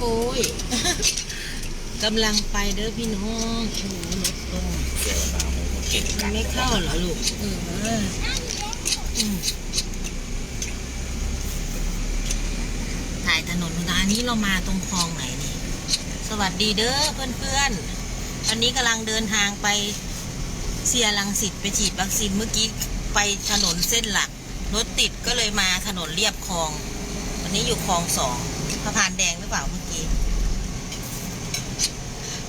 โอ้ยกำลังไปเด้อพี่น้องโอ้โหรถลงเสียเวลามันเก่งมักันนไม่เข้าเหรอลูกเอออืมถ่ายถนนนะอันนี้เรามาตรงคลองไหนนี่ สวัสดีเด้อเพื่อนๆตอนนี้กำลังเดินทางไปเสียรังสิตไปฉีดวัคซีนเมื่อกี้ไปถนนเส้นหลัก รถติดก็เลยมาถนนเรียบคลอง วันนี้อยู่คลองสองสะพานแดงหรือเปล่าเมื่อกี้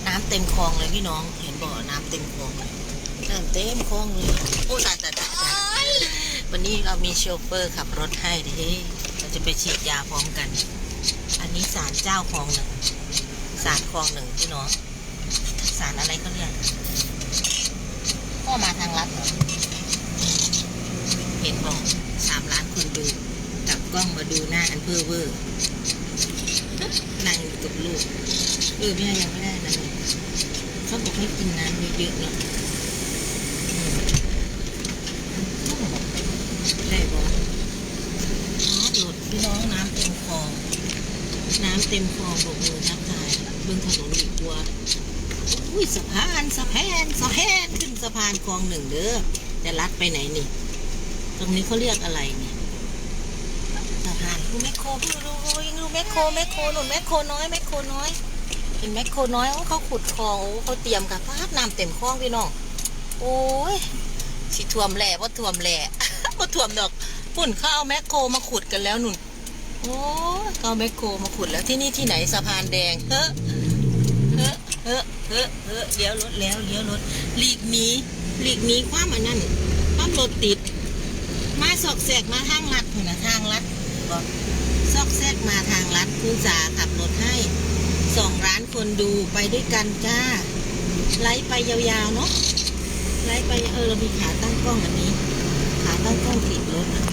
น้ำเต็มคลองเลยพี่น้อง เห็นบ่อน้ำเต็มคลองเลยน้ำเต็มคลองเลยโอ้ตายตายตายตายวันนี้เรามีโชเฟอร์ขับรถให้เด้เราจะไปฉีดยาพร้อมกัน อันนี้ศาลเจ้าคลองหนึ่งศาลคลองหนึ่งพี่น้องศาลอะไรเขาเรียกก็มาทางลัดเหรอเห็นบอกสามล้านคนดูกลับกล้องมาดูหน้าอันเพื่อเวอร์ นั่งอยู่กับลูก เออแม่ยังไม่ได้นะเขาบอกให้กินน้ำเยอะๆเนาะอืมได้บอกอ๋อหลดพี่น้องน้ำเต็มคลอง น้ำเต็มคลองบกมือทักทายเบื้องถนนอีกตัวอุ้ยสะพานสะแพนสะแพนขึ้นสะพานคลองหนึ่งเด้อจะลัดไปไหนนี่ ตรงนี้เขาเรียกอะไรนี่สะพานดูแมคโครดูดูดูยัง แมคโครแมคโครหนุนแมคโครน้อยแมคโครน้อยเห็นแมคโครน้อยโอ้เขาขุดคลองโอ้เขาเตรียมกับภาพน้ำเต็มคลองพี่น้องโอ้ยสิท่วมแหล่ว่าท่วมแหล่ว่าท่วมดอกปุ่นเขาเอาแมคโครมาขุดกันแล้วหนุนโอ้ยเอาแมคโครมาขุดแล้วที่นี่ที่ไหนสะพานแดงเฮ้อเฮ้อเฮ้อเฮ้อเฮ้อเลี้ยวรถแล้วเลี้ยวรถหลีกหนีหลีกหนีความอันนั้นความรถติด มาสอกแสกมาทางลัดเหนะทางลัดบอก อกแซกมาทางลัดคุณสาขับรถให้สองล้านคนดูไปด้วยกันจ้า ไลฟ์ไปยาวๆเนาะไลฟ์ไปเออเรามีขาตั้งกล้องอันนี้ ขาตั้งกล้องติดรถอะ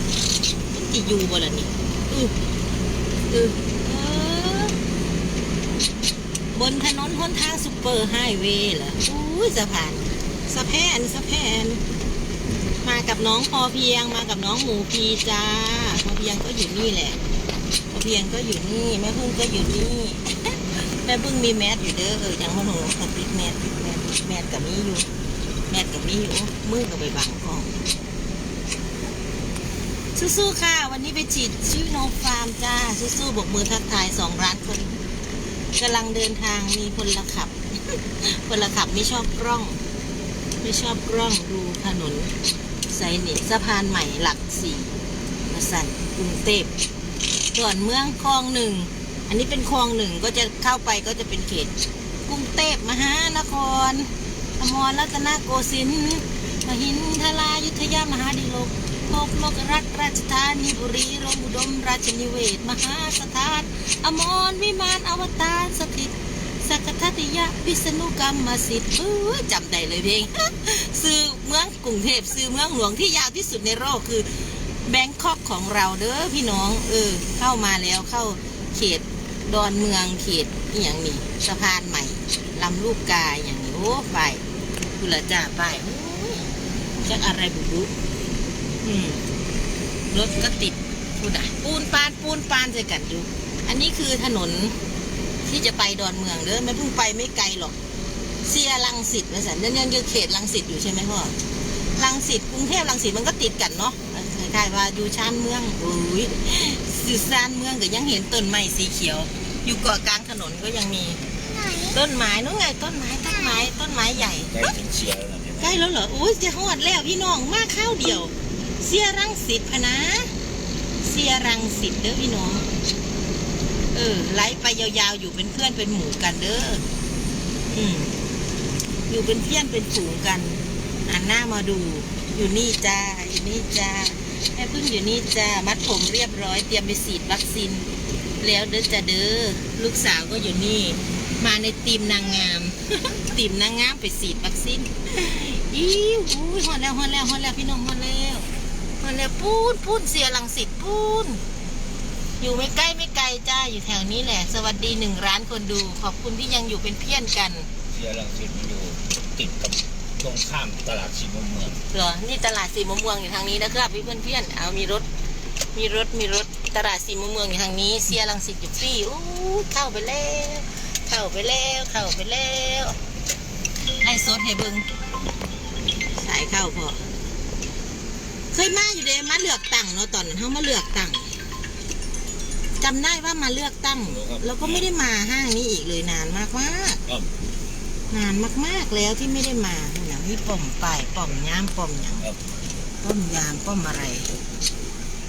มันจะอยู่บ่ล่ะนี่อืออือเออบนถนนหนทางซุปเปอร์ไฮเวย์เหรออุ้ยสะพานสะแพนสะแพนมากับน้องพอเพียงมากับน้องหมูพีจ้า พอเพียงก็อยู่นี่แหละ เพียงก็อยู่นี่ แม่พึ่งก็อยู่นี่ แม่พึ่งมีแมสอยู่เด้อเออยังมาหนูเขาติดแมสติดแมสแมสกับมีอยู่ แมสกับมีอยู่มือกับไปบังกองสู้ๆค่ะ วันนี้ไปฉีดชื่อโนฟาร์มจ้าสู้ๆบกมือทักทายสองร้านคนกำลังเดินทางมีพลขับพลขับไม่ชอบกล้อง ไม่ชอบกล้องดูถนนไซนิสะพานใหม่หลักสี่มาสันกรุงเทพ ส่วนเมืองคลองหนึ่ง อันนี้เป็นคลองหนึ่งก็จะเข้าไปก็จะเป็นเขตกรุงเทพมหานครอมรรัตนโกสินทร์มหินทรายุทธยามหาดิโลกพบโลกรัฐราชธานีบุรีรมย์อุดมราชนิเวศ มหาสถาน อมรวิมานอวตารสถิตสักทัติยะพิษณุกรรมสิทธิ์จำได้เลยเพลงซื้อเมืองกรุงเทพซื้อเมืองหลวงที่ยาวที่สุดในโลกคือ แบงคอกของเราเด้อพี่น้อง เออ เข้ามาแล้วเข้าเขตดอนเมืองเขตอย่างนี้สะพานใหม่ลำลูกกาอย่างนี้โอ้ไปกุละจ่าไปจักอะไรบุบุอืมรถก็ติดพูดอะปูนปานปูนปานใส่กันอยู่ อันนี้คือถนนที่จะไปดอนเมืองเด้อไม่เพิ่งไปไม่ไกลหรอก เสียรังสิตนะสันนั่นยังเขตรังสิตอยู่ใช่ไหมพ่อรังสิตกรุงเทพรังสิตมันก็ติดกันเนาะ คล้ายๆว่าอยู่ชานเมืองโอ้ยสื่อชานเมืองก็ยังเห็นต้นไม้สีเขียว อยู่เกาะกลางถนนก็ยังมี ต้นไม้นู้นไงต้นไม้ต้นไม้ต้นไม้ใหญ่ได้ถึงเชียร์แล้วเนี่ยใกล้แล้วเหรอโอ้ยจะหอดแล้วพี่น้องมาข้าวเดียว เสียรังสิตพะนะ เสียรังสิตเด้อพี่น้อง เออไลฟ์ไปยาวๆอยู่เป็นเพื่อนเป็นหมู่กันเด้ออืมอยู่เป็นเพื่อนเป็นฝูงกันหันหน้ามาดู อยู่นี่จ้าอยู่นี่จ้า แม่พึ่งอยู่นี่จ้ามัดผมเรียบร้อยเตรียมไปฉีดวัคซีนแล้วเด้อจ้าเด้อลูกสาวก็อยู่นี่ มาในทีมนางงามทีมนางงามไปฉีดวัคซีนอิ้วฮอดแล้วฮอดแล้วฮอดแล้วพี่น้องฮอดแล้วฮอดแล้วปูนปูนเสียหลังสิตปูนอยู่ไม่ใกล้ไม่ไกลจ้าอยู่แถวนี้แหละ สวัสดีหนึ่งร้านคนดู ขอบคุณที่ยังอยู่เป็นเพื่อนกันเชียร์ลังสิตมันอยู่ติดกับ ตรงข้ามตลาดสีมุมเมืองเหรอ นี่ตลาดสีมะม่วงอยู่ทางนี้นะครับพี่เพื่อนๆเอามีรถ มีรถ มีรถ ตลาดสีมุมเมืองอยู่ทางนี้ เสียรังสิตอยู่ฟี่อู้เข้าไปแล้ว เข้าไปแล้ว เข้าไปแล้วไล่สดให้เบิงสายเข้าพอ เคยมาอยู่เด้มาเลือกตั้งเนาะตอนนั้นเขามาเลือกตั้งจำได้ว่ามาเลือกตั้ง แล้วก็ไม่ได้มาห้างนี้อีกเลยนานมากมากครับๆนานมาก ๆ แล้วที่ไม่ได้มา อย่างที่ป่อมป่ายป่อมย่ามป่อมหยังครับ ป้อมยามป้อมอะไร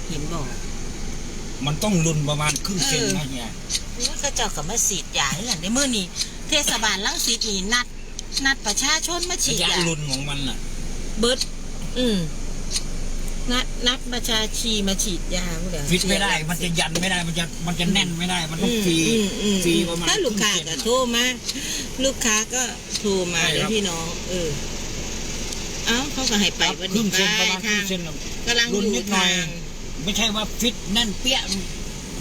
เห็นบอกมันต้องรุนประมาณครึ่งเซนเออนะเนี่ยนี่ก็เจ้ากับมาฉีดยาให้หลังในมือนี้เทศบาลลังสิตนี่นัด นัดประชาชนมาฉีระดยะยารุนของมันน่ะ เบิดอืมนัดนัดประชาชีมาฉีดยาพวกเดี๋ยวฟิตไม่ได้ มันจะยันไม่ได้ มันจะ มันจะแน่นไม่ได้ มันต้องฟรี อืมอืมฟรีประมาณถ้าลูกค้ารึ่งเซก็นโทรมาลูกค้าก็โทรมาใช่เลยครับ พี่น้องเออเอ้าเขาก็ให้ไปวันครึ่นี้งไปเซนประมาณคทารึ่งงเซนน่ะกำลังรุนดูนิดหน่อทาย ง ไม่ใช่ว่าฟิตแน่นเปี้ย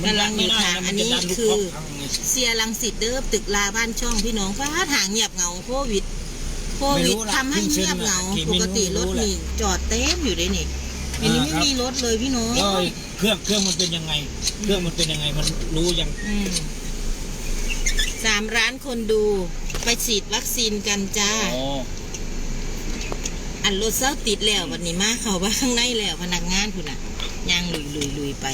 มันกำลังไม่ได้ดูทางนะอัมันนนี้จะดันลูกคือคอกทางไง เสียรังสิตเด้อตึกลาบ้านช่องพี่น้องฟ้าทางเงียบเหงาโควิด โควิดทำให้เงียบเหงา ปกติรถนี่จอดเต็มอยู่เลยนี่อันนี้ไม่มีรถเลยพี่น้องแล้วเครื่องเครื่องมันเป็นยังไง เครื่องมันเป็นยังไงมันรู้ยังอืมสามร้านคนดูไปฉีดวัคซีนกันจ้า อ๋อ อันรถเศร้าติดแล้ววันนี้มาเขาว่าข้างในแล้วพนักงานคุณน่ะย่างลุยลุยลุยไป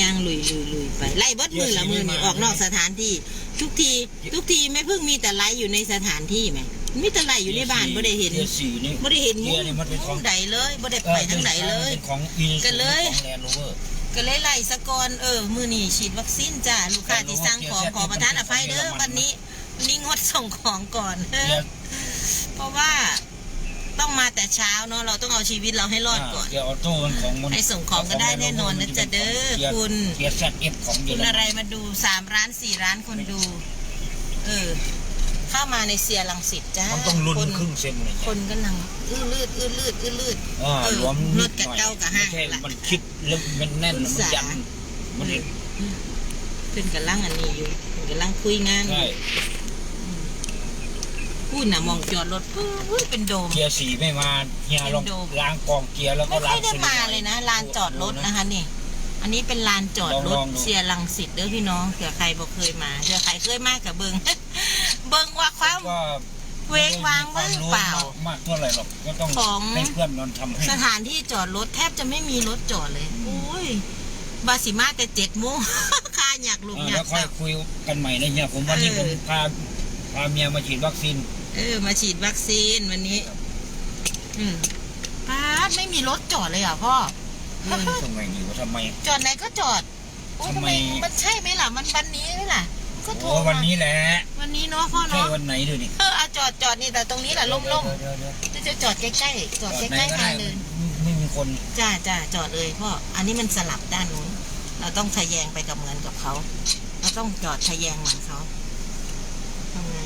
ย่างลุยลุยลุยไปไล่เบดมือละมือนี่ออกนอกสถานที่ ทุกที ทุกทีไม่เพิ่งมีแต่ไล่อยู่ในสถานที่ไหมมีแต่ไล่อยู่ในบ้านไม่ได้เห็นเกียร์สี่นี่ไม่ได้เห็นหเกียร์นี่มันเป็นของใดเลยไม่ได้ไปทั้งไหนเลยเป็นของอีก็เลยของแลนด์โรเวอร์ก็เลยไล่สะกอนเออมือนี่ฉีดวัคซีนจ้าลูกค้าที่สั่งของขอประทานอภัยเด้อวันนี้วันนี้งดส่งของก่อนเอเกีอยร์เพราะว่า ต้องมาแต่เช้าเนาะเราต้องเอาชีวิตเราให้รอดก่อน เกียร์ออโต้มันของมันให้ส่งของก็ได้แน่นอนนะจ๊ะเด้อกียร์คุณ เกียร์แซดเอฟของเยคุอณรอะไรมันมาดูสามร้านสี่ร้านคนดู เออ เข้ามาในเซียรังสิตจ้ามันต้องรุนคนครึ่งเซนเลยคนก็นั่งอื้อลืดอื้อลืดอื้อลืดอ่าเออรวมรนิถดกับหน่อยเก้ากับห้าไม่ใช่ละ มันคิดแล้วมันแน่นคุณมันสายันมันขึ้นกับลังอันนี้อยู่ขึ้นกับลังคุยงานใช่ พูดน่ะมองจอดรถปุ๊บเป็นโดม เกียร์สี่ไม่มาเฮียลองเป็นโดม ล้างกองเกียร์แล้วก็ไม่ล้าค่องยได้ซิมาเลยนะลานจอดรถนะคะนี่ อันนี้เป็นลานจอดรถลองๆดู เสียรังสิตเด้อพี่น้องเผื่อใครบอกเคยมาเผื่อใครเคยมากับเบิง เบิงว่าความก็เวงวางว่างเปล่า มากเท่าไหร่หรอกก็ต้องของ ให้เพื่อนนอนทำให้ สถานที่จอดรถแทบจะไม่มีรถจอดเลยโอ้ยบาสิมาแต่เจ็ดโมงคาอยากลุกเอออยาแล้กวค่อยกลับ คุยกันใหม่นะเฮียผมวันนี้เอผอมพาพาเมียมาฉีดวัคซีน เออ มาฉีดวัคซีนวันนี้ อืมป้าดไม่มีรถจอดเลยเหรอะพ่อ ทำไมนี่ว่าทำไม จอดไหนก็จอดโอ้ยทำทำไม ไมมันใช่ไหมล่ะ มันวันนี้ไหมล่ะก็โทรโอ้มาวันนี้แหละวันนี้เนาะพ่อใช่เนาะวันไหนดูดิเออเอาจอดจอดนี่แต่ตรงนี้แหละล่มเดี๋ยวเดี๋ยวเดี๋ยวๆจะจอดใกล้ๆจอดจอดใกไหนล้ก็ๆได้ทางเลยไม่มีคนจ้าจ้าจอดเลยพ่ออันนี้มันสลับด้านนู้นเราต้องทะแยงไปกับเหมือนกับเขาเราต้องจอดทะแยงเหมือนเขาทำไง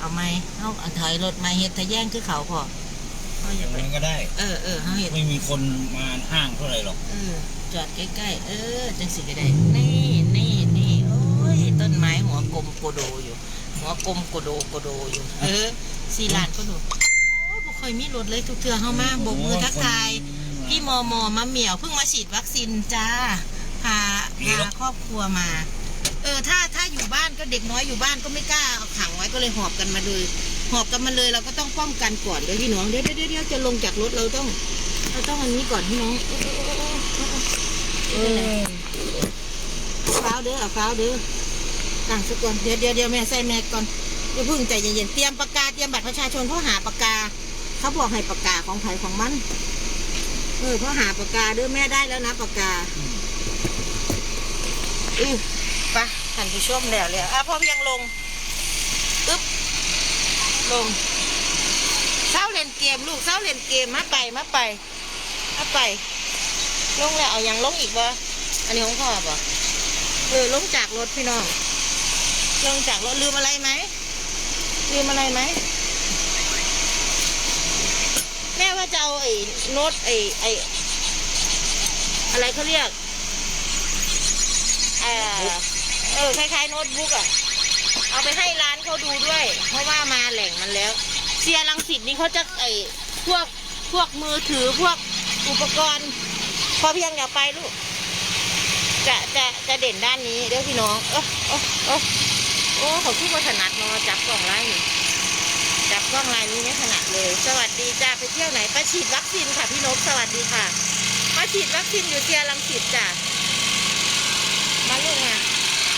เอาไหมเอาเอาถอยรถมาเฮ็ดทะแยงคือเขาพ่อพ่ออาอย่ย่างไปนั้นก็ได้ เออเออเขาเห็นไม่มีคนมาห้างเท่าไหร่หรอก เออจอดใกล้ๆ เออ จังสิก็ได้ นี่นี่นี่โอ้ย ต้นไม้หัวกลมโกโดอยู่ หัวกลมโกโดโกโดอยู่ เออสี่ลานก็ดูโอ้ยบ่ค่อยมีรถเลยทุกเทือเข้ามาโบกมือทักทาย พี่มอมอมะเหมียวเพิ่งมาฉีดวัคซีนจ้า พาพาครอบครัวมา เออถ้าถ้าอยู่บ้านก็เด็กน้อยอยู่บ้านก็ไม่กล้าเอาขังไว้ก็เลยหอบกันมาเลย หอบกันมาเลยเราก็ต้องป้องกันก่อนเดี๋ยพี่น้องเดี๋ยวเดี๋ยวเดี๋ยวจะลงจากรถเราต้อง เราต้องอันนี้ก่อนพี่น้องเออฟ้าวเด้อเอาฟ้าวเด้อตั้งสักก่อนเดี๋ยวเดี๋ยวเดี๋ยวแม่ใส่แม่ก่อนเดี๋ยวพึ่งใจเย็นๆเตรียมปากกาเตรียมบัตรประชาชนเขาหาปากกา เขาบอกให้ปากกาของไผของมันเออเขาหาปากกาเด้อแม่ได้แล้วนะปากกาอือ ท่านผู้ชมแล้วเลยอะพ่อเพียงลงอึ๊บลงเศร้าเล่นเกมลูกเศร้าเล่นเกมมาไปมาไปมาไป ลงแล้วเอายังลงอีกบ่อันนี้ของพ่อบ่เออลงจากรถพี่น้องลงจากรถลืมอะไรไหมลืมอะไรไหมแม่ว่าจะเอาไอ้โน้ตไอ้ไอ้อะไรเขาเรียกออเออคล้ายๆโน้ตบุ๊กอะเอาไปให้ร้านเขาดูด้วย เพราะว่ามาแหล่งมันแล้ว เซียรังสิตนี่เขาจะไอ้พวกพวกมือถือพวกอุปกรณ์ พอเพียงอย่าไปลูก จะจะจะเด่นด้านนี้เด้อพี่น้องเออเออเออโอ้เขาพูดว่าถนัดเนาะจับกล่องไล่นี่จับกล้องลายนี้ไม่ถนัดเลย สวัสดีจ้าไปเที่ยวไหนไปฉีดวัคซีนค่ะพี่นกสวัสดีค่ะมาฉีดวัคซีนอยู่เตียรังสิตจ้าลูกมา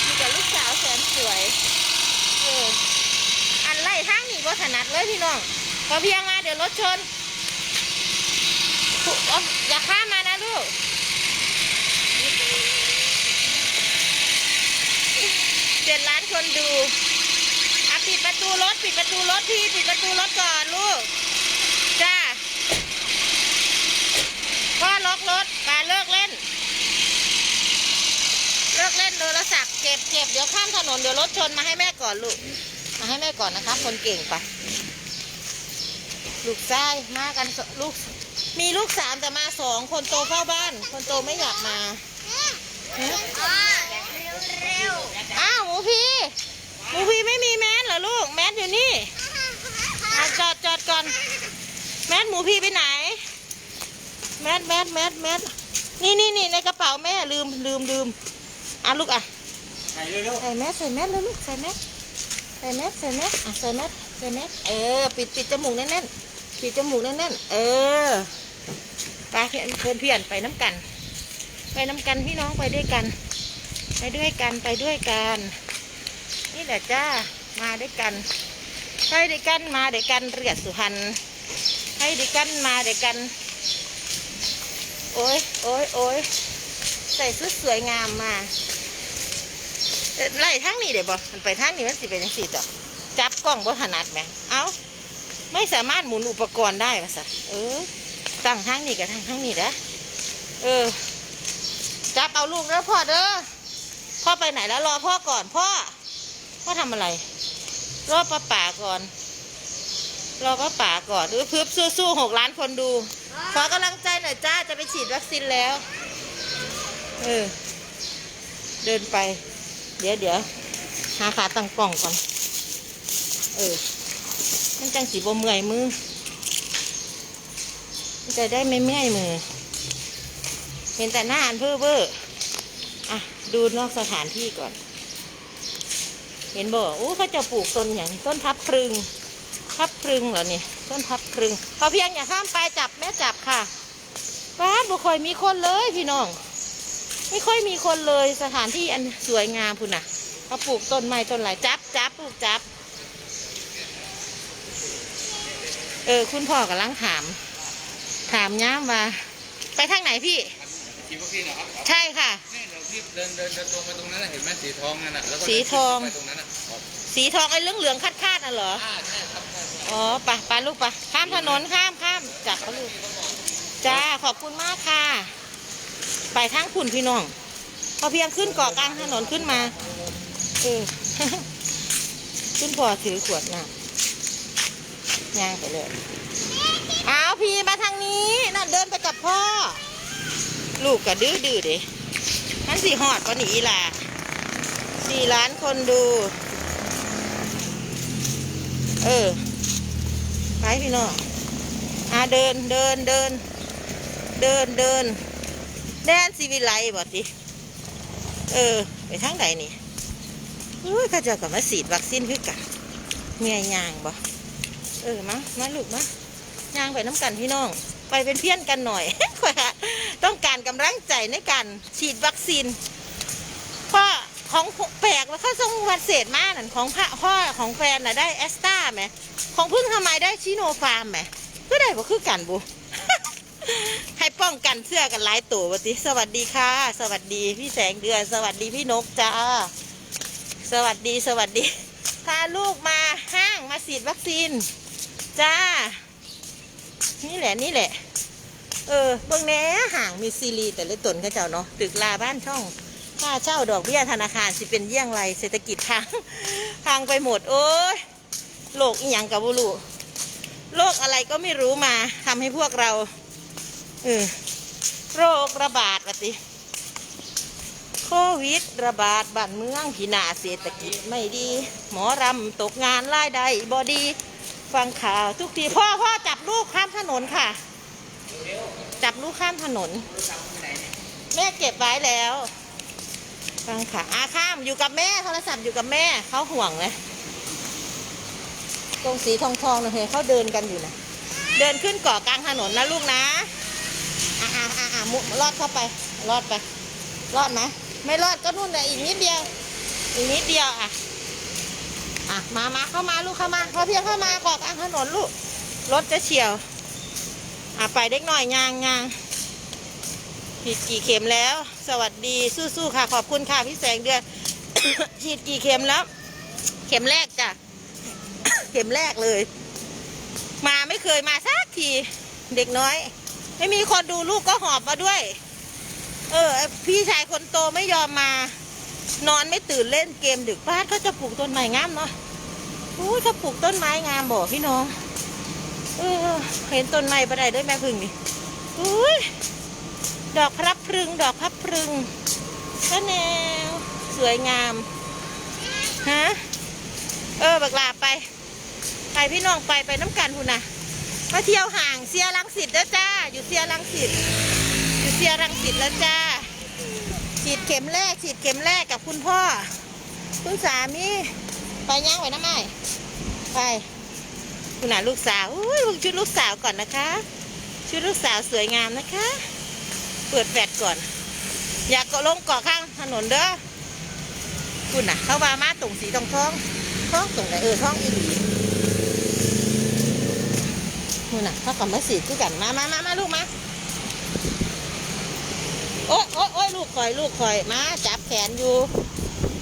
มีกับลูกสาวแสนสวย เออ อัน ไล่ทางนี่ก็ถนัดเลยพี่น้องพอเพียงมาเดี๋ยวรถชน อย่าข้ามมานะลูกเจ็ดล้านคนดูอะปิดประตูรถปิดประตูรถพี่ปิดประตูรถก่อนลูก จ้าพ่อล็อกรถปาเลิกเล่น เลิกเล่นโทรศัพท์เก็บเก็บเดี๋ยวข้ามถนนเดี๋ยวรถชนมาให้แม่ก่อนลูก มาให้แม่ก่อนนะคะคนเก่งไป ลูกชายมากันสลูก มีลูกสามแต่มาสองคนโตเฝ้าบ้าน คนโตไม่อยากมาฮะอ้าวหมูพีหมูพีไม่มีแมสเหรอลูก แมสอยู่นี่อะจอดจอดก่อน แมสหมูพีไปไหน แมสแมสแมสแมสนี่นี่นี่ในกระเป๋าแม่ลืมลืมลืมอะลูกอะถ่ายเร็วใส่แมสใส่แมสเลยลูกใส่แมส ใส่แมสใส่แมสอะใส่แมสใส่แมสเออ ปิดปิดจมูกแน่นๆปิดจมูกแน่นๆเออไปเพื่อนเพื่อนเพื่อนไปน้ำกัน ไปน้ำกันพี่น้องไปด้วยกัน ไปด้วยกันไปด้วยกัน นี่แหละจ้ามาด้วยกันไปด้วยกันมาด้วยกันเรียดสุพรรณให้ด้วยกันมาด้วยกัน โอ้ยโอ้ยโอ้ยใส่ชุดสวยงามมา ไล่ทางนี้เดี๋ยวบอมันไปทางนี้มันสิเป็นยังสิต่อจับกล้องบ่ถนัดไหมเอาไม่สามารถหมุนอุปกรณ์ได้ปะสะเออตั้งทางนี้กับทางทางนี้นะเออ จับเอาลูกแล้วพ่อเด้อพ่อไปไหนแล้วรอพ่อก่อนพ่อพ่อทำอะไร รอป้าป่าก่อน รอป้าป่าก่อนเออพื่อสู้ๆหกล้านคนดู ขอกำลังใจหน่อยจ้าจะไปฉีดวัคซีนแล้ว เออ เดินไป เดี๋ยวเดี๋ยวหาขาตั้งกล่องก่อน เออ มันจังสีบเมื่อยมือจะได้ไม่เมื่อยมือ เห็นแต่หน้าอันเพ้อเบ้ออะ ดูนอกสถานที่ก่อน เห็นบ่โอ้เขาจะปลูกต้นอย่างต้นทับพรึงทับพรึงเหรอเนี่ยต้นทับพรึงพอเพียงอย่าข้ามไปจับแม่จับค่ะว้าบุคอยมีคนเลยพี่น้อง ไม่ค่อยมีคนเลยสถานที่อันสวยงามพุ่นน่ะเขาปลูกต้นไม้ต้นไหลจับจับปลูกจับ เออ คุณพ่อกำลังถาม ถามย้ำว่า ไปทางไหนพี่ๆฉีดวัคซีนเหรอครับใช่ค่ะนี่เราที่เดินเดินเดินตรงไปตรงนั้นน่ะเห็นไหมสีทองนั่นน่ะแล้วก็สีทองเดินไปตรงนั้นน่ะอ๋อสีทองไอ้เหลืองเหลืองๆคาดคาดๆน่ะเหรออ่าใช่ครับใช่ครับอ๋อไปะปะลูกปะข้ามถนนข้ามข้ามจับเขาลูกจ้าขอบคุณมากค่ะ ไปทางคุณพี่น้อง พอเพียงขึ้นเกาะกลางถนนขึ้นมาเออขึ้นพอถือขวดน้ำย่างไปเลยอ้าวพี่มาทางนี้นั่นเดินไปกับพ่อ ลูกก็ดื้อดื้อเด้นั่นสี่หอดปะหนีล่ะสี่ล้านคนดู เออ ไปพี่น้องอ่าเดินเดินเดิน เดินเดิน แดนซีวิไลบ่ติเออ ไปทางไหนนี่อุ้ยข้าเจ้ากับมาฉีดวัคซีนคือกันเมียยางบ่เออมามาลูกมายางไปน้ำกันพี่น้อง ไปเป็นเพื่อนกันหน่อยข้อยอะต้องการกำลังใจในการฉีดวัคซีนเพราะของแปลกว่าเขาส่งวัดเศษมานั่นของพระพ่อของแฟนน่ะได้แอสตาไหม ของพึ่งทำไมได้ชิโนฟาร์มไหมก็ได้บ่คือกันบุ ให้ป้องกันเสื้อกันหลายตัววะติสวัสดีค่ะ สวัสดีพี่แสงเดือน สวัสดีพี่นกจ้า สวัสดีสวัสดีพาลูกมาห้างมาฉีดวัคซีน จ้า นี่แหละนี่แหละ เออเบื้องแหน่ห่างมีซีรีแต่ละตนเขาเจ้าเนาะตึกลาบ้านช่องค่าเช่าดอกเบี้ยธนาคารสิเป็นเยี่ยงไรเศรษฐกิจทางทางไปหมด โอ้ยโลกอีหยังกับบุรุโรคอะไรก็ไม่รู้มาทำให้พวกเรา เออโรคระบาดวะติ โควิดระบาดบ้านเมืองพินาศเศรษฐกิจไม่ดี หมอรำตกงานรายได้บอดี ฟังข่าวทุกทีพ่อพ่อจับลูกข้ามถนนค่ะ จับลูกข้ามถนน แม่เก็บไว้แล้ว ฟังค่ะอาข้ามอยู่กับแม่โทรศัพท์อยู่กับแม่เขาห่วงเลยตรงสีทองทองๆนะเห็นเขาเดินกันอยู่นะเดินขึ้นเกาะกลางถนนนะลูกนะ อ่าอ่าอ่าอ่ามุลอดเข้าไป รอดไป รอดไหมไม่รอดก็นู่นแหละอีกนิดเดียว อีกนิดเดียวอะ อะ มามาเข้ามาลูกเข้ามาพอเพียงเข้ามากาะกลางถนนลูก รถจะเฉียว อะไปเด็กหน่อยยางยางฉีดกี่เข็มแล้ว สวัสดีสู้ๆค่ะ ขอบคุณค่ะพี่แสงเดือน ฉีดกี่เข็มแล้ว เข็มแรกจ้ะ เข็มแรกเลย มาไม่เคยมาสักที เด็กน้อย ไม่มีคนดูลูกก็หอบมาด้วย เออ พี่ชายคนโตไม่ยอมมา นอนไม่ตื่นเล่นเกมดึกบ้านเขาจะปลูกต้นไม้งามเนาะอู้จะปลูกต้นไม้งามบอกพี่น้อง เออ เห็นต้นไม้ประไดด้วยแม่พึ่งนี่อุ้ยดอกพรับพรึง ดอกพับพรึงก็แนว สวยงาม ฮะ เออ บักลาไป ไปพี่น้องไปไปน้ำกันคุณนะ มาเที่ยวห่างเสียรังสิตแล้วจ้า อยู่เสียรังสิตอยู่เสียรังสิตแล้วจ้า ฉีดเข็มแรก ฉีดเข็มแรกกับคุณพ่อ คุณสามีไปย่างไว้น้ำไม้ไปคุณน่ะลูกสาวอุ้ยชุดลูกสาวก่อนนะคะ ชุดลูกสาวสวยงามนะคะ เปิดแฟลก่อน อยากเกาะลงเกาะข้างถนนเด้อคุณน่ะ เข้ามามาตรงสีทองท้องท้องตรงไหนเออท้องอีหลี คุณน่ะเขากับมาสีคือกันมามามามาลูกมาโอ๊ยโอ๊ยโอ๊ยลูกคอยลูกคอยมาจับแขนอยู่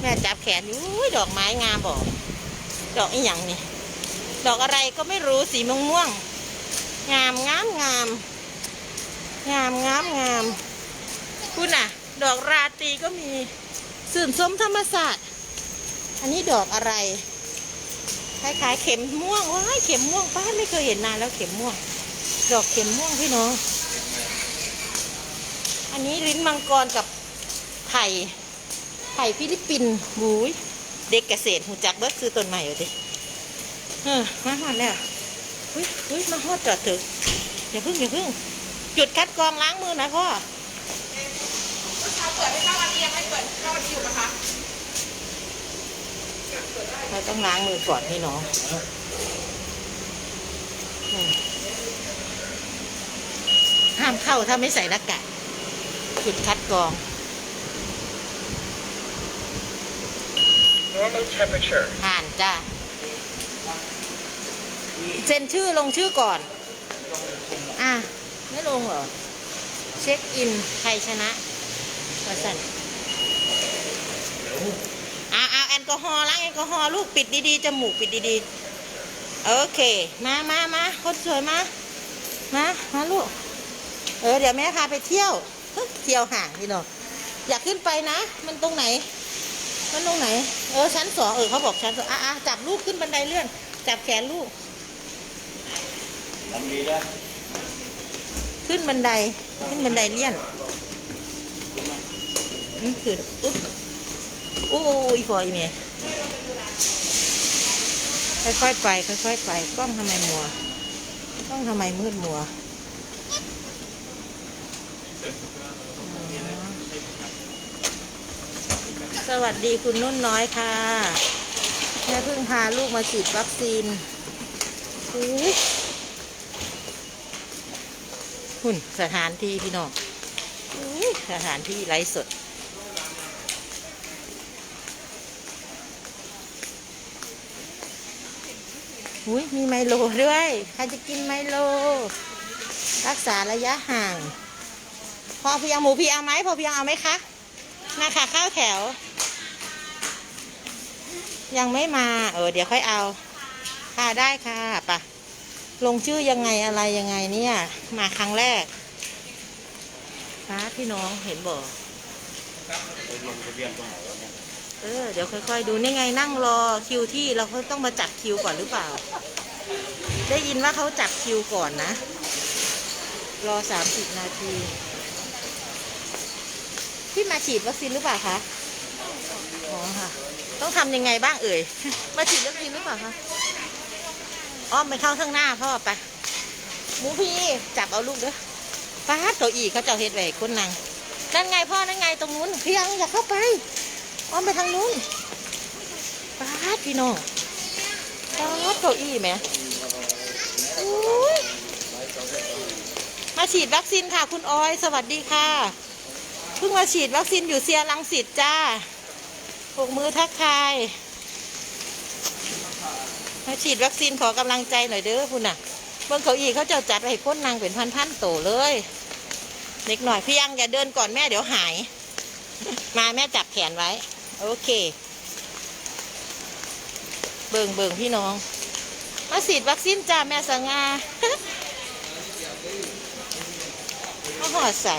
แม่จับแขนอยู่ดอกไม้งามบอก ดอกอีหยังนี่ดอกอะไรก็ไม่รู้สีม่วงม่วงๆงามงามงามงามงามงามคุณน่ะ ดอกราตรีก็มีสื่นส้มธรรมศาสตร์ อันนี้ดอกอะไร คล้ายๆเข็มม่วงว้ายเข็มม่วงป้าไม่เคยเห็นนานแล้วเข็มม่วง ดอกเข็มม่วงพี่น้อง อันนี้ลิ้นมังกรกับไผ่ไผ่ฟิลิปปินส์บูยเด็กเกษตรหูจักเบิร์ซื้อต้นใหม่อยู่ดิเออมาฮอดแล้วอุ้ยอุ้ยมาฮอดจอดถึงอย่าพึ่งอย่าพึ่งจุดคัดกรองล้างมือนะพ่อเปิดให้เข้าวันนี้ยังไม่เปิดเข้าวันนี้อยู่ปะคะ เราต้องล้างมือก่อนพี่น้องอืมห้ามเข้าถ้าไม่ใส่หน้ากากจุดคัดกรอง normal temperature ผ่านจ้าเซ็นชื่อลงชื่อก่อน อะ ไม่ลงเหรอ เช็คอิน ใครชนะวาสันอ่าเอาแอล กอฮอล์ล้างแอลกอฮอล์ลูกปิดดีๆจมูกปิดดีๆ โอเค มามามาคนสวยมา มามาลูก เออเดี๋ยวแม่พาไปเที่ยวเฮ้ยเที่ยวห่างพี่น้องอยากขึ้นไปนะ มันตรงไหน มันตรงไหน เออชั้นสองเออเขาบอกชั้นสองอะอะจับลูกขึ้นบันไดเลื่อน จับแขนลูกทำดีนะขึ้นบันได ขึ้นบันไดเลี่ยนนี่คืออุ๊บ โอ้ยพออีเมย์ค่อยๆไป ค่อยๆไป กล้องทำไมมัว กล้องทำไมมืดมัวสวัสดีคุณนุ่นน้อยค่ะแม่เพิ่งพาลูกมาฉีดวัคซีนอุ๊ยหุ่นสถานที่พี่น้องสถานที่ไร้สด อุ้ยมีไมโลด้วยใครจะกินไมโล รักษาระยะห่าง พอเพียงหมูพี่เอาไหมพอเพียงเอาไหมคะนะคะข้าวแถว ยังไม่มา เออเดี๋ยวค่อยเอา ค่ะได้ค่ะปะลงชื่อยังไงอะไรยังไงเนี่ย มาครั้งแรกฟ้าพี่น้องเห็นบอกลงทะเบียนตรงไหน เออเดี๋ยวค่อยๆ ดูนี่ไงนั่งรอคิวที่เราก็ต้องมาจับคิวก่อนหรือเปล่า ได้ยินว่าเขาจับคิวก่อนนะ รอสามสิบนาทีที่มาฉีดวัคซีนหรือเปล่าคะอ๋อค่ะ ต้องทำยังไงบ้างเอ่ย มาฉีดวัคซีนหรือเปล่าคะอ้อมไปเข้าข้างหน้าพ่อไปหมูพี่จับเอาลูกเด้อป้าดเก้าอี้เขาเจ้าเฮ็ดไว้คนนั่งนั่นไงพ่อนั่นไงตรงนู้นเพียงอย่าเข้าไป อ้อมไปทางนู้นป้าดพี่น้องป้าดเก้าอี้ไหมอุ๊ยมาฉีดวัคซีนค่ะคุณออย สวัสดีค่ะ เพิ่งมาฉีดวัคซีนอยู่เซียรังสิตจ้าปกมือทักทาย มาฉีดวัคซีนขอกำลังใจหน่อยเด้อคุณน่ะ เบิ่งเขาอีกเขาเจะจัดให้พ้นนางเป็นพันๆโตเลย เด็กหน่อยพี่ยังอย่าเดินก่อนแม่เดี๋ยวหาย มาแม่จับแขนไว้ โอเค เบิ่งเบิ่งพี่น้อง มาฉีดวัคซีนจ้าแม่สง่ามาหอดใส่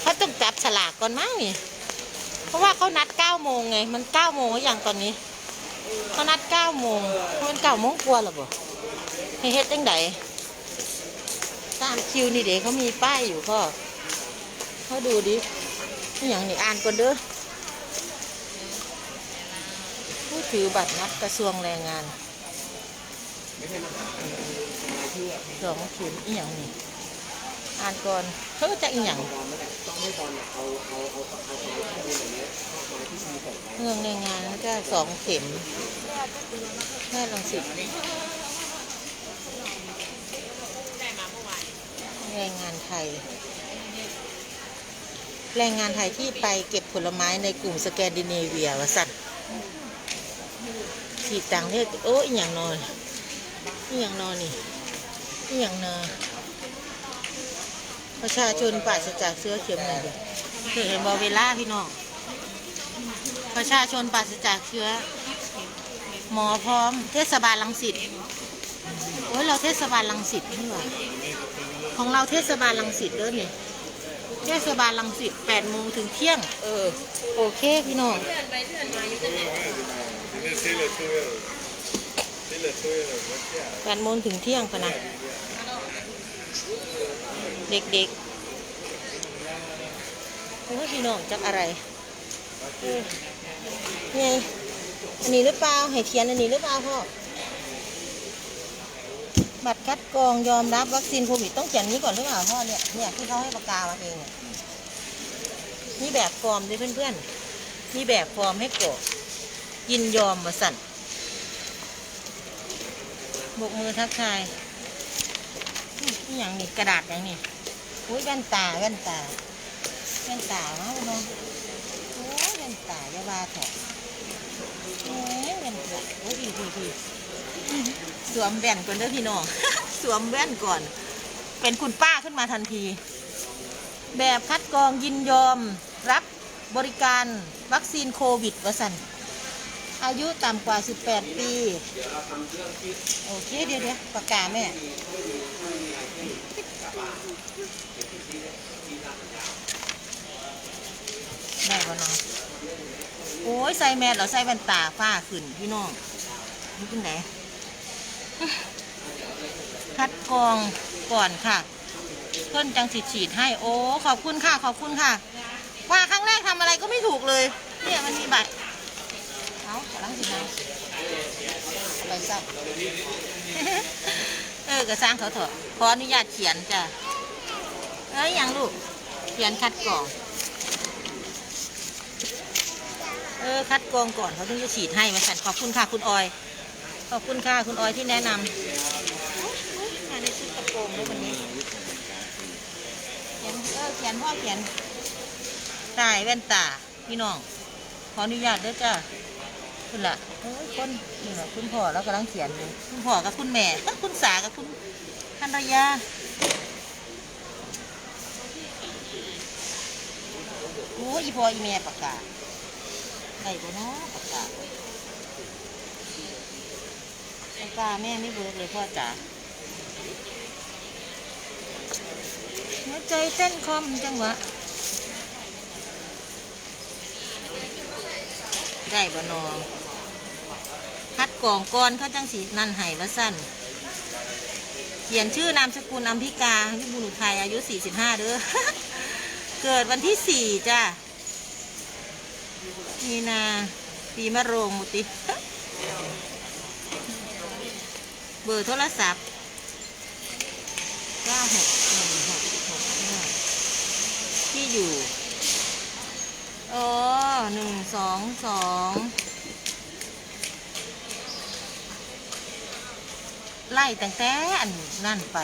เขาต้องจับฉลากก่อนมั้งนี่ เพราะว่าเขานัดเก้าโมงไง มันเก้าโมงหรือยังตอนนี้ เขานัดเก้าโมงมันเก้าโมงกว่าหรอบ่ให้เฮ็ดจังไดตามคิวนี่เด็กเขามีป้ายอยู่พ่อเขาดูดิ อย่างนี้อ่านก่อนเด้อผู้ถือบัตรนัดกระทรวงแรงงานสองศูนย์อีหยังนี่อ่านก่อนเขาจะอีหยังเมืองแรงงานก็สองเข็มแม่ลองสิบแรงงานไทย แรงงานไทยที่ไปเก็บผลไม้ในกลุ่มสแกนดิเนเวียวะสัตว์ฉีดตังเนี่ยโอ้ยอย่างนอนอย่างนอนนี่อย่างนอนประชาชนปราศจากเชื้อเข็มอะไรเดียวเห็นบอเวล่าพี่น้องประชาชนปราศจากเชื้อ หมอพร้อม เทศบาลลังสิตโอ้ยเราเทศบาลลังสิตนี่หว่าของเราเทศบาลลังสิตเด้อนี่ เทศบาลลังสิตแปดโมงถึงเที่ยง เออ โอเคพี่น้อง แปดโมงถึงเที่ยงปะนะเด็กๆโอ้ยพี่น้องจักอะไรเออไงอันนี้หรือเปล่าให้เขียนอันนี้หรือเปล่าพ่อ บัตรคัดกรองยอมรับวัคซีนโควิดต้องเขียนนี้ก่อนหรือเปล่าพ่อเนี่ยเนี่ยที่เขาให้ประกามาเองเนี่ยมีแบบฟอร์มด้วยเพื่อนๆมีแบบฟอร์มให้กรอกยินยอมมาสั่นบกมือทักทายนี่อย่างนี้กระดาษอย่างนี้อุ้ยแว่นตาแว่นตาแว่นตามาบุน้องโอ้ยแว่นตาอย่าว่าเถอะโอ้ยแว่นตาโอ้ยพี่พี่พี่ สวมแว่นก่อนเด้อพี่น้อง สวมแว่นก่อน เป็นคุณป้าขึ้นมาทันที แบบคัดกรองยินยอม รับบริการวัคซีนโควิดวสันอายุต่ำกว่า 18 ปี โอเค เดี๋ยวเดี๋ยวปากกาแม่ แม่ก็น้องโอ้ย ใส่แมสเหรอ ใส่แว่นตาฝ้าขึ้นพี่น้องนี่เป็นไหน คัดกรองก่อนค่ะ เพื่อนจังฉีดฉีดให้โอ้ขอบคุณค่ะ ขอบคุณค่ะว่าครั้งแรกทำอะไรก็ไม่ถูกเลย เนี่ยมันมีบัตรเอากำลังสินะไปซับเออกระสร้างเขาเถอะขออนุญาตเขียนจ้ะเอ้ยยังลูกเขียนคัดกรองเออคัดกรองก่อนเขาถึงจะฉีดให้มาสั่นขอบคุณค่ะคุณออย ขอบคุณค่ะ คุณออยที่แนะนำมาในชุดกระโปรงด้วยวันนี้เขียนเออเขียนพ่อเขียนตายแว่นตา พี่น้อง ขออนุญาตด้วยจ้าคุณละโอ้ยคนนี่แหละคุณพ่อแล้วกำลังเขียนอยู่คุณพ่อกับคุณแม่ คุณสากับคุณภรรยาโอ้ยอีพ่ออีแม่ปากกาได้บ่เนาะปากกา ปากกาแม่ไม่เบิกเลยพ่อจ๋าหัวใจเต้นคอมจังหวะ ได้บ่นองคัดกรองก่อนเขาจังสีนั่นไห้ว่าสั้นเขียนชื่อนามสกุลอัมพิกาที่บุรุษไทยอายุ 45 เด้อ เกิดวันที่ 4 จ้ะมีนา ปีมะโรงมุติ เบอร์โทรศัพท์961665ที่อยู่หนึ่งสองสองไล่ตั้งแต่อันนั่นไป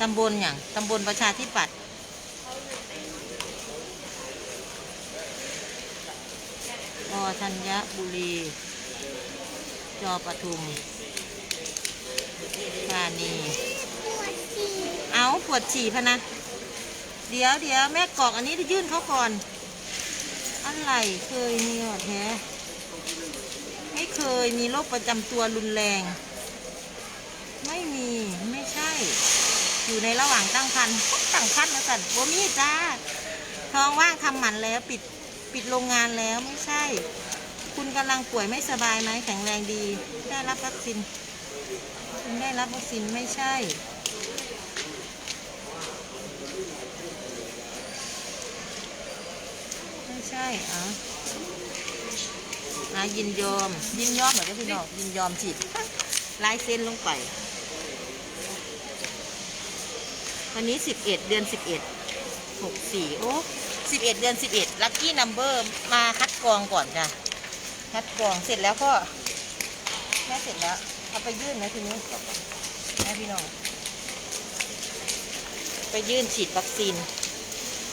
ตำบลอย่างตำบลประชาธิปัตย์ ธัญบุรี จอปทุมธานี เอาปวดฉี่พะนะ เดี๋ยวเดี๋ยวแม่กอกอันนี้ที่ยื่นเขาก่อน อะไรเคยมีหรอแท้ไม่เคยมีโรคประจำตัวรุนแรง ไม่มีไม่ใช่ อยู่ในระหว่างตั้งครรภ์ตั้งครรภ์นะสันโบมีจ้าท้องว่างทำหมันแล้วปิด ปิดโรงงานแล้วไม่ใช่ คุณกำลังป่วยไม่สบายไหมแข็งแรงดี ได้รับวัคซีนคุณได้รับวัคซีนไม่ใช่ ไม่ใช่อ๋ออะยินยอม ยินยอมเหมือนกับพี่น้องยินยอมฉีดลายเส้นลงไป วันนี้สิบเอ็ดเดือนสิบเอ็ดหกสี่โอ้ สิบเอ็ดเดือนสิบเอ็ดลัคกี้นัมเบอร์มาคัดกรองก่อนจ้ะคัดกรองเสร็จแล้วก็แม่เสร็จแล้วเอาไปยื่นนะทีนี้แม่พี่น้องไปยื่นฉีดวัคซีน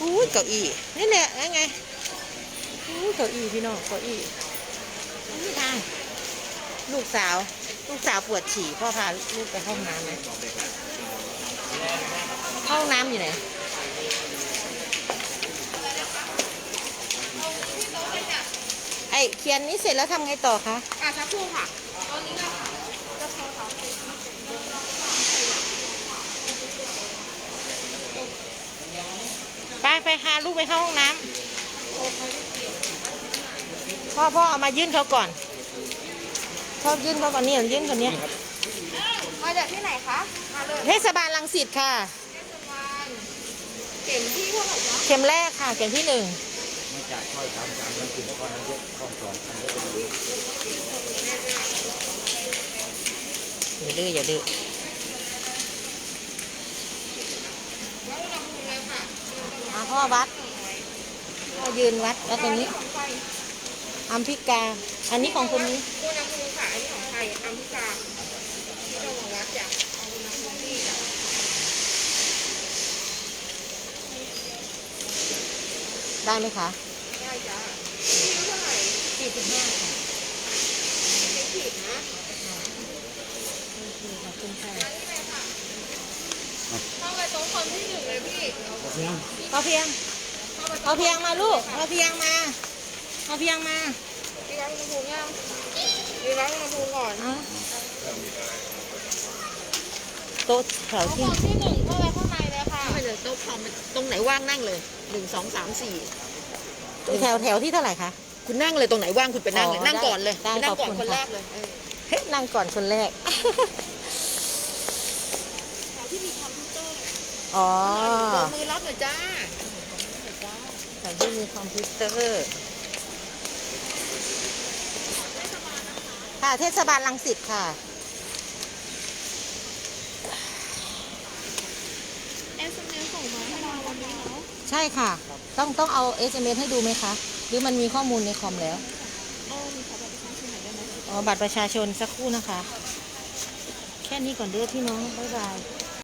อู้เก้าอี้นี่แหละนั่นไงอู้เก้าอี้พี่น้องเก้าอี้นี่ทางลูกสาว ลูกสาวปวดฉี่พ่อพาลูกไปห้องน้ำไหมห้องน้ำอยู่ไหน ไอเขียนนี้เสร็จแล้วทำไงต่อคะอะชักครู่ค่ะตอนนี้ก็ค่ะจะโทรค่ะไปไปหาลูกไปเข้าห้องน้ำพ่อพ่อเอามายื่นเขาก่อนพ่อยื่นเขาก่อนนี่ยื่นคนนี้มาจากที่ไหนคะมาเลยเทศบาลรังสิตค่ะเทศบาลเก่งที่เท่าไหร่คะเข็มแรกค่ะเข็มที่หนึ่ง มาจากค่อยสามสามมันคือนครนายกข้องสองอันนี้อย่าดื้ออย่าดื้อเอะพ่อวัดพ่อยืนวัดแล้วตรงนี้อัมพิกา อันนี้ของคนนี้อุณหภูมิค่ะอันนี้ของใครอัมพิกาที่เราวัดจ้ะเอาอุณหภูมิที่จ้ะได้ไหมคะ สี่สิบห้าค่ะไม่ผิดนะโอเคขอบคุณค่ะมาที่ไหนค่ะเข้าไปตรงคนที่หนึ่งเลยพี่พอาเพียงเข้าเพียงมาลูกพอาเพียงมาพอาเพียงมาพี่วัดอุณหภูมิยังพี่วัดอุณหภูมิก่อนเอาโต๊ะแถวที่คนที่หนึ่งเข้าไปข้างในเลยค่ะไม่เลยโต๊ะทำตรงไหนว่างนั่งเลยหนึ่งสองสามสี่แถวแถวที่เท่าไหร่คะ คุณนั่งเลยตรงไหนว่างคุณไปนั่งเลยอ๋อนั่งก่อนเลยได้คุณนั่งก่อนขอบคุณคนแรค่ะกเลยเออเฮ้ยนั่งก่อนคนแรก แถวที่มีคอมพิวเตอร์อ๋อโบกมือรับหน่อยจ้าแถวที่มีคอมพิวเตอร์ค่ะเทศบาลรังสิตค่ะเอสเอ็มส่งมาให้เราวันนี้เนาะใช่ค่ะ ต้องต้องเอา SMS ให้ดูไหมคะห รือมันมีข้อมูลในคอมแล้วอ๋อบัตรประชาชนสักครู่นะคะ แค่นี้ก่อนเด้อพี่น้อง บ๊ายบาย